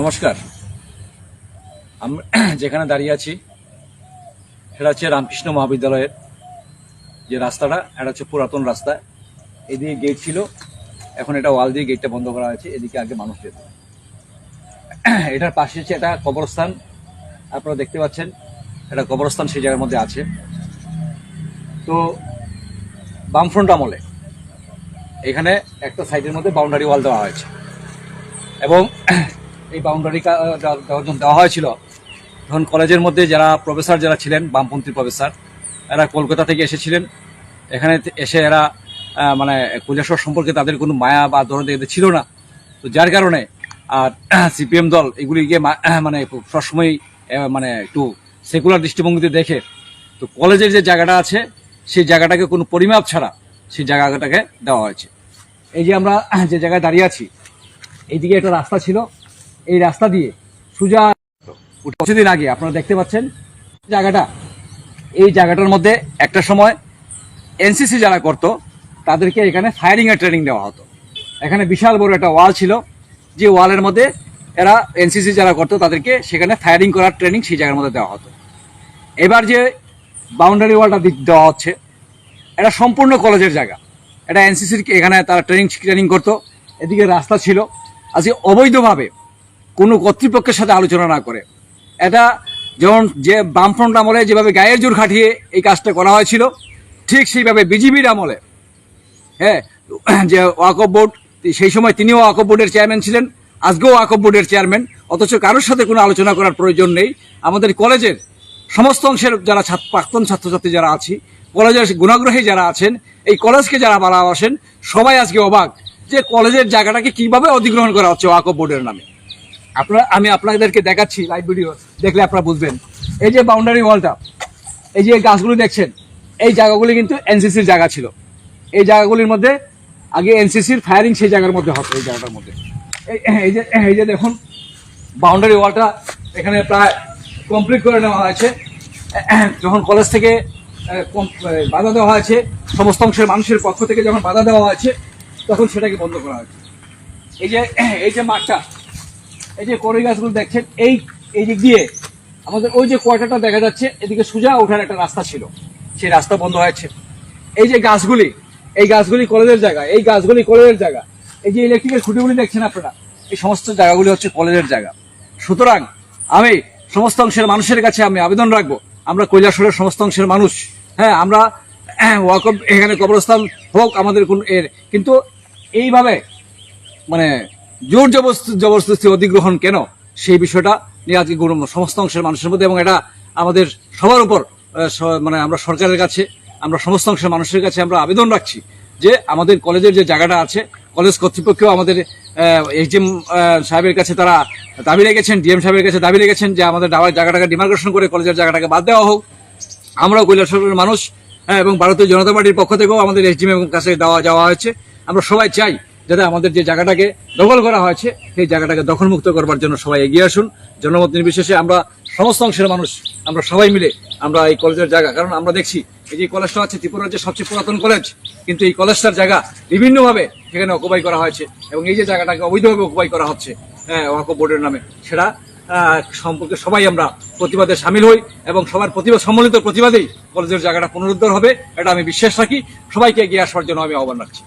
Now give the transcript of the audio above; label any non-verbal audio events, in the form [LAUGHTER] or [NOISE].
নমস্কার। আমরা [CLEARS THROAT] যেখানে দাঁড়িয়ে আছি, সেটা হচ্ছে রামকৃষ্ণ মহাবিদ্যালয়ের যে রাস্তাটা, এটা হচ্ছে পুরাতন রাস্তা। এদিকে গেট ছিল, এখন এটা ওয়াল দিয়ে গেটটা বন্ধ করা হয়েছে, এদিকে আগে মানুষ যেত। [CLEARS THROAT] এটার পাশে হচ্ছে একটা কবরস্থান, আপনারা দেখতে পাচ্ছেন এটা কবরস্থান সেই জায়গার মধ্যে আছে। তো, বামফ্রন্ট আমলে, এখানে একটা সাইডের মধ্যে বাউন্ডারি ওয়াল দেওয়া হয়েছে। এবং [CLEARS THROAT] এই বাউন্ডারি দেওয়া হয়েছিল। তখন কলেজের মধ্যে যারা প্রফেসর যারা ছিলেন বামপন্থী প্রফেসর এরা কলকাতা থেকে এসেছিলেন। এখানে এসে এরা মানে কৈলাসর সম্পর্কে তাদের কোনো মায়া বা দরদ এদের ছিল না। তো যার কারণে আর [CLEARS THROAT] সিপিএম দল এগুলিকে [CLEARS THROAT] মানে সবসময় আহ, মানে একটু সেকুলার দৃষ্টিভঙ্গিতে দেখে। তো কলেজের যে জায়গাটা আছে সেই জায়গাটাকে কোনো পরিমাপ ছাড়া সেই জায়গাটাকে দেওয়া হয়েছে। এই যে আমরা [CLEARS THROAT] যে জায়গায় দাঁড়িয়ে আছি এইদিকে একটা রাস্তা ছিল। এই রাস্তা দিয়ে সুজা কিছুদিন আগে আপনারা দেখতে পাচ্ছেন জায়গাটা। এই জায়গাটার মধ্যে একটা সময় এনসিসি যারা করত, তাদেরকে এখানে ফায়ারিং এর ট্রেনিং দেওয়া হতো। এখানে বিশাল বড় একটা ওয়াল ছিল। যে ওয়ালের মধ্যে এরা এনসিসি যারা করতো, তাদেরকে সেখানে ফায়ারিং করার ট্রেনিং সেই জায়গার মধ্যে দেওয়া হতো। এবার যে বাউন্ডারি ওয়ালটা দেওয়া হচ্ছে, এটা সম্পূর্ণ কলেজের জায়গা। এটা এনসিসির এখানে তারা ট্রেনিং ট্রেনিং করতো। এদিকে রাস্তা ছিল। আজকে অবৈধভাবে কোনো কর্তৃপক্ষের সাথে আলোচনা না করে। এটা যেমন যে বামফ্রন্ট আমলে যেভাবে গায়ের জোর খাটিয়ে এই কাজটা করা হয়েছিল, ঠিক সেইভাবে বিজিবির আমলে হ্যাঁ যে ওয়াকফ বোর্ড, সেই সময় তিনিও ওয়াকফ বোর্ডের চেয়ারম্যান ছিলেন, আজকেও ওয়াকফ বোর্ডের চেয়ারম্যান, অথচ কারোর সাথে কোনো আলোচনা করার প্রয়োজন নেই। আমাদের কলেজের সমস্ত অংশের যারা প্রাক্তন ছাত্রছাত্রী যারা আছি, কলেজের গুণাগ্রহী যারা আছেন, এই কলেজকে যারা ভালোবাসেন সবাই আজকে অবাক যে কলেজের জায়গাটাকে কীভাবে অধিগ্রহণ করা হচ্ছে ওয়াকফ বোর্ডের নামে। আপনারা, আমি আপনাদেরকে দেখাচ্ছি লাইভ ভিডিও দেখলে আপনারা বুঝবেন। এই যে বাউন্ডারি ওয়ালটা এই যে গাছগুলো দেখছেন, এই জায়গাগুলি কিন্তু এনসিসির জায়গা ছিল। এই জায়গাগুলির মধ্যে, আগে এনসিসির ফায়ারিং সেই জায়গার মধ্যে হতো, এই জায়গাটার মধ্যে। এই যে এই যে দেখুন বাউন্ডারি ওয়ালটা এখানে প্রায় কমপ্লিট করে নেওয়া হয়েছে। যখন কলেজ থেকে বাধা দেওয়া হয়েছে, সমস্ত অংশের মানুষের পক্ষ থেকে যখন বাধা দেওয়া হয়েছে, তখন সেটাকে বন্ধ করা হয়েছে। এই যে এই যে মাঠটা এই যে কড়ই গাছগুলো দেখছেন, এই এই দিক দিয়ে আমাদের ওই যে কোয়ার্টারটা দেখা যাচ্ছে, এদিকে সোজা ওঠার একটা রাস্তা ছিল। সেই রাস্তা বন্ধ হয়েছে। এই যে গাছগুলি, এই গাছগুলি কলেজের জায়গা, এই গাছগুলি কলেজের জায়গা। এই যে ইলেকট্রিকের খুঁটিগুলি দেখছেন আপনারা, এই সমস্ত জায়গাগুলি হচ্ছে কলেজের জায়গা। সুতরাং আমি সমস্ত অংশের মানুষের কাছে আমি আবেদন রাখব, আমরা কৈলাসরের সমস্ত অংশের মানুষ। হ্যাঁ আমরা [CLEARS THROAT] ওয়াকফ এখানে কবরস্থান হোক আমাদের কোন এর। কিন্তু এইভাবে মানে জোর জবরদস্তি অধিগ্রহণ কেন? সেই বিষয়টা নিয়ে আজকে সমস্ত অংশের মানুষের মধ্যে এবং এটা আমাদের সবার উপর মানে আমরা সরকারের কাছে আমরা সমস্ত অংশের মানুষের কাছে আমরা আবেদন রাখছি যে আমাদের কলেজের যে জায়গাটা আছে কলেজ কর্তৃপক্ষও আমাদের এইচএম সাহেবের কাছে তারা দাবি রেখেছেন ডিএম সাহেবের কাছে দাবি রেখেছেন যে আমাদের দাবার জায়গাটাকে ডিমার্কেশন করে কলেজের জায়গাটাকে বাদ দেওয়া হোক। আমরাও কৈলাসরের মানুষ হ্যাঁ, এবং ভারতীয় জনতা পার্টির পক্ষ থেকেও আমাদের এসডিএম কাছে দেওয়া যাওয়া হয়েছে। আমরা সবাই চাই যাতে আমাদের যে জায়গাটাকে দখল করা হয়েছে, সেই জায়গাটাকে দখলমুক্ত করবার জন্য সবাই এগিয়ে আসুন। জনমত নির্বিশেষে আমরা সমস্ত অংশের মানুষ, আমরা সবাই মিলে আমরা এই কলেজের জায়গা, কারণ আমরা দেখছি এই যে কলেজটা আছে ত্রিপুরা রাজ্যের সবচেয়ে পুরাতন কলেজ, কিন্তু এই কলেজটার জায়গা বিভিন্নভাবে সেখানে অকুপাই করা হয়েছে এবং এই যে জায়গাটাকে অবৈধভাবে অকুপাই করা হচ্ছে হ্যাঁ ওয়াকফ বোর্ডের নামে। সেটা সম্পর্কে সবাই আমরা প্রতিবাদে সামিল হই এবং সবার প্রতিবাদ, সম্মিলিত প্রতিবাদেই কলেজের জায়গাটা পুনরুদ্ধার হবে, এটা আমি বিশ্বাস রাখি। সবাইকে এগিয়ে আসবার জন্য আমি আহ্বান রাখছি।